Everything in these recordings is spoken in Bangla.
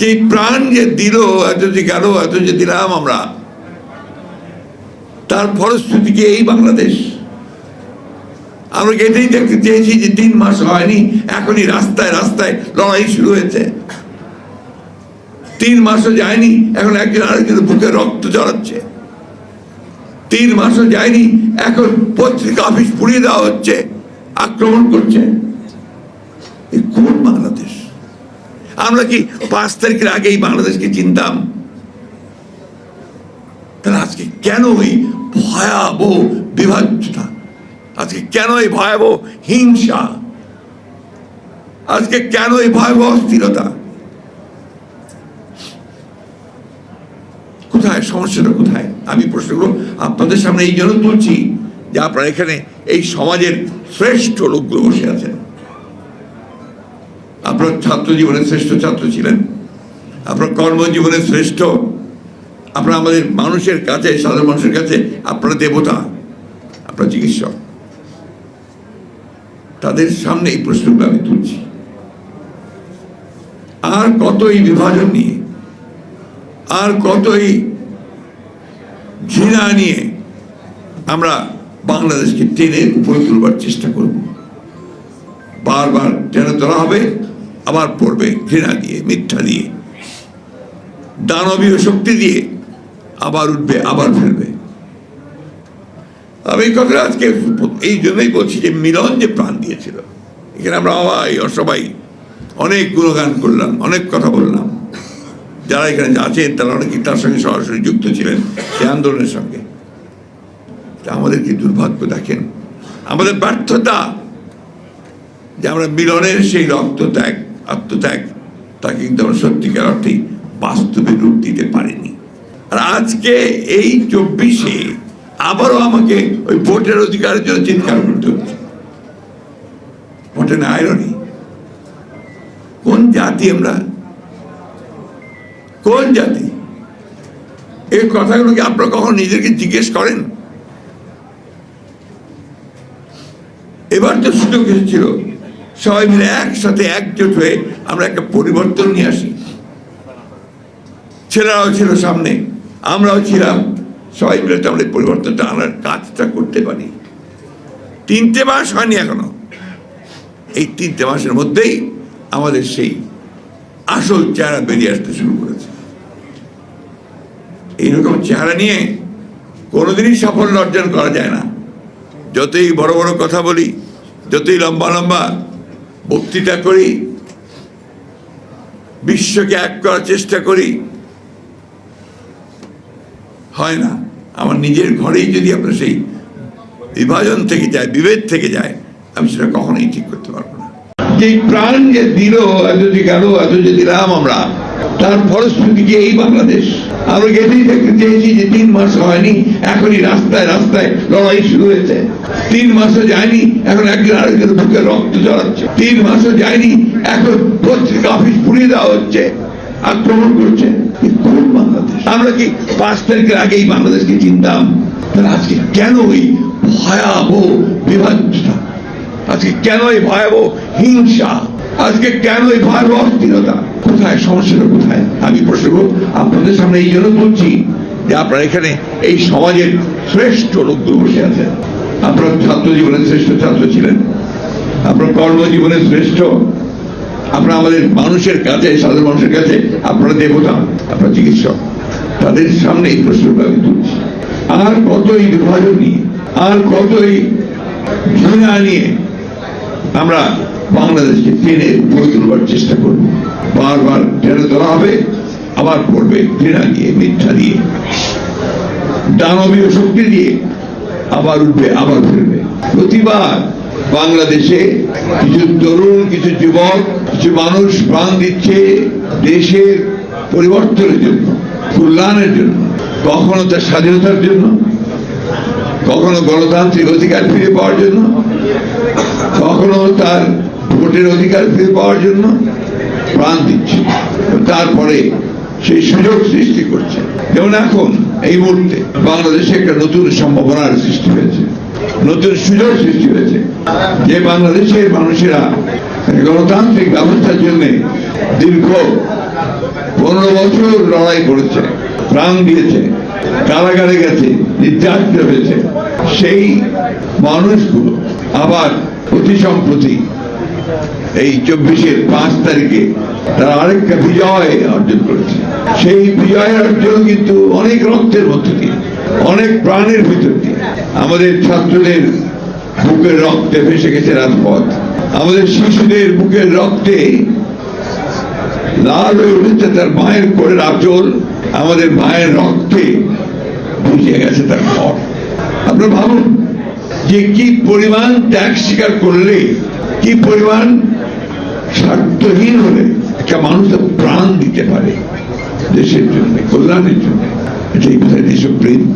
যে প্রাণ যে দিল এত যে গেল এত যে দিলাম আমরা? তার ফলশ্রুতি কি এই বাংলাদেশ? আমরা এটাই দেখতে চেয়েছি যে তিন মাস হয়নি, এখনই রাস্তায় রাস্তায় লড়াই শুরু হয়েছে। তিন মাসও যায়নি, এখন একজন আরেকজনের বুকে রক্ত জড়াচ্ছে তিন মাসও যায়নি, এখন পত্রিকা অফিস পুড়িয়ে দেওয়া হচ্ছে, আক্রমণ করছে। কোন আমরা কি পাঁচ তারিখের আগেই বাংলাদেশকে চিনতাম? তাহলে আজকে কেন এই ভয়াবহ বিভাজ্যতা আজকে কেন এই ভয়াবহ হিংসা? আজকে কেন এই ভয়াবহ অস্থিরতা? কোথায়? সমস্যাটা কোথায়? আমি প্রশ্নগুলো আপনাদের সামনে এই জন্য তুলছি যে আপনারা এখানে এই সমাজের শ্রেষ্ঠ লোকগুলো বসে আছেন। আপনার ছাত্র জীবনের শ্রেষ্ঠ ছাত্র ছিলেন, আপনার কর্মজীবনের শ্রেষ্ঠ, আপনার আমাদের মানুষের কাছে, সাধারণ মানুষের কাছে আপনার দেবতা, আপনার চিকিৎসক। তাদের সামনে এই প্রশ্নগুলো আমি তুলছি। আর কত এই বিভাজন নিয়ে, আর কতই ঘৃণা নিয়ে আমরা বাংলাদেশকে টেনে উপরে তুলবার চেষ্টা করব। বারবার টেনে তোলা হবে। আবার পড়বে ঘৃণা দিয়ে, মিথ্যা দিয়ে। দানবীয় শক্তি দিয়ে আবার উঠবে, আবার ফেলবে। আমি কথাটা আজকে এই জন্যই বলছি যে মিলন যে প্রাণ দিয়েছিল, এখানে আমরা সবাই সবাই অনেক গুণগান করলাম, অনেক কথা বললাম। যারা এখানে আছেন, তারা অনেকেই তার সঙ্গে সরাসরি যুক্ত ছিলেন সেই আন্দোলনের সঙ্গে। আমাদের কি দুর্ভাগ্য দেখেন? আমাদের ব্যর্থতা যে আমরা মিলনের সেই রক্তত্যাগ আত্মত্যাগ, তাকে কিন্তু আমরা সত্যিকার অর্থেই বাস্তবে রূপ দিতে পারিনি। আর আজকে এই চব্বিশে আবারও আমাকে ওই ভোটের অধিকারের জন্য চিৎকার করতে হচ্ছে। ভোটে না কোন জাতি আমরা? কোন জাতি? এই কথাগুলো কি আপনারা কখন নিজেকে জিজ্ঞেস করেন? এবার তো সুযোগ এসেছিল। সবাই মিলে একসাথে একজোট হয়ে আমরা একটা পরিবর্তন নিয়ে আসি। ছেলেরাও ছিল সামনে, আমরাও ছিলাম। সবাই মিলে তো আমরা এই পরিবর্তনটা আনার কাজটা করতে পারি। তিনটে মাস হয়নি এখনও। এই তিনটে মাসের মধ্যেই আমাদের সেই আসল চেহারা বেরিয়ে আসতে শুরু করেছে। এইরকম চেহারা নিয়ে কোনোদিনই সাফল্য অর্জন করা যায় না। যতই বড় বড় কথা বলি, যতই লম্বা লম্বা বক্তৃতা করি, বিশ্বকে এক করার চেষ্টা করি। হয় না, আমার নিজের ঘরেই যদি আপনার সেই বিভাজন থেকে যায়, বিভেদ থেকে যায়, আমি সেটা কখনোই ঠিক করতে পারব না। যে প্রাণ যে দিল এত যে গেল এত যে দিলাম আমরা, তার ফলশ্রুতি এই বাংলাদেশ? আমরা গেটেই দেখতে চেয়েছি যে তিন মাস হয়নি, এখনই রাস্তায় রাস্তায় লড়াই শুরু হয়েছে। তিন মাসও যায়নি, এখন একজন আরেকজনের বুকে রক্ত জড়াচ্ছে তিন মাসও যায়নি, এখন পত্রিকা অফিস পুড়িয়ে দেওয়া হচ্ছে আক্রমণ করছে কোন বাংলাদেশ। আমরা কি পাঁচ তারিখের আগেই বাংলাদেশকে চিনতাম? তাহলে আজকে কেন এই ভয়াবহ বিভাজ্যতা আজকে কেন এই ভয়াবহ হিংসা? আজকে কেন এই ভয়াবহ অস্থিরতা? সমস্যাটা কোথায়? আমি প্রশ্ন আপনাদের সামনে এই জন্য বলছি যে আপনারা এখানে এই সমাজের শ্রেষ্ঠ লোকগুলো বসে আছেন। আপনার ছাত্র জীবনের শ্রেষ্ঠ ছাত্র ছিলেন। আপনার কর্মজীবনের শ্রেষ্ঠ। আপনারা আমাদের মানুষের কাছে, সাধারণ মানুষের কাছে আপনারা দেবতা, আপনার চিকিৎসক। তাদের সামনে এই প্রশ্নটা আমি তুলছি। আর কত এই বিভাজন নিয়ে, আর কত এই ঘৃণা নিয়ে আমরা বাংলাদেশকে টেনে উপরে তুলবার চেষ্টা করব। বারবার টেনে তোলা হবে, আবার পড়বে ঘৃণা দিয়ে মিথ্যা দিয়ে দানবীয় শক্তি দিয়ে আবার উঠবে, আবার ফিরবে। প্রতিবার বাংলাদেশে কিছু তরুণ, কিছু যুবক, কিছু মানুষ প্রাণ দিচ্ছে দেশের পরিবর্তনের জন্য, কল্যাণের জন্য, কখনো তার স্বাধীনতার জন্য, কখনো গণতান্ত্রিক অধিকার ফিরে পাওয়ার জন্য, কখনো তার ভোটের অধিকার ফিরে পাওয়ার জন্য প্রাণ দিচ্ছে। তারপরে সেই সুযোগ সৃষ্টি করছে। যেমন এখন, এই মুহূর্তে বাংলাদেশে একটা নতুন সম্ভাবনার সৃষ্টি হয়েছে। নতুন সুযোগ সৃষ্টি হয়েছে। যে বাংলাদেশের মানুষেরা গণতান্ত্রিক ব্যবস্থার জন্য দীর্ঘ পনেরো বছর লড়াই করেছে, প্রাণ দিয়েছে, কারাগারে গেছে, নির্যাতিত হয়েছে, সেই মানুষগুলো আবার অতি সম্প্রতি এই চব্বিশের পাঁচ তারিখে তারা আরেকটা বিজয় অর্জন করেছে। সেই বিজয় অর্জন কিন্তু অনেক রক্তের মধ্য দিয়ে, অনেক প্রাণের ভিতর দিয়ে। আমাদের ছাত্রদের বুকের রক্তে ভেসে গেছে রাজপথ। আমাদের শিশুদের বুকের রক্তে লাল হয়ে উঠেছে তার মায়ের কোলের আচল। আমাদের মায়ের রক্তে বুঝিয়ে গেছে তার ঘর। আপনারা ভাবুন যে কি পরিমাণ ত্যাগ স্বীকার করলে কি পরিমাণ স্বার্থহীন হলে একটা মানুষ প্রাণ দিতে পারে দেশের জন্য, কল্যাণের জন্য। এটাই বোধহয় দেশপ্রেম।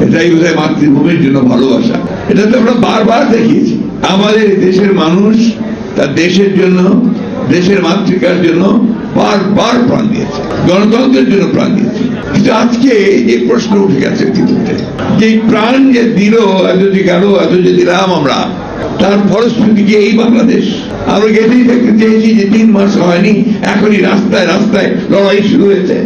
এটাই বোধহয় মাতৃভূমির জন্য ভালোবাসা। এটা তো আমরা বারবার দেখিয়েছি। আমাদের দেশের মানুষ তার দেশের জন্য, দেশের মাতৃকার জন্য বারবার প্রাণ দিয়েছে। গণতন্ত্রের জন্য প্রাণ দিয়েছে। কিন্তু আজকে যে প্রশ্ন উঠে গেছে ইতিমধ্যে যে প্রাণ যে দিল এত যে গেল এত যে দিলাম আমরা তার ফলশ্রুতি যে এই বাংলাদেশ? আমরা গেটেই দেখতে চেয়েছি যে তিন মাস হয়নি, এখনই রাস্তায় রাস্তায় লড়াই শুরু হয়েছে।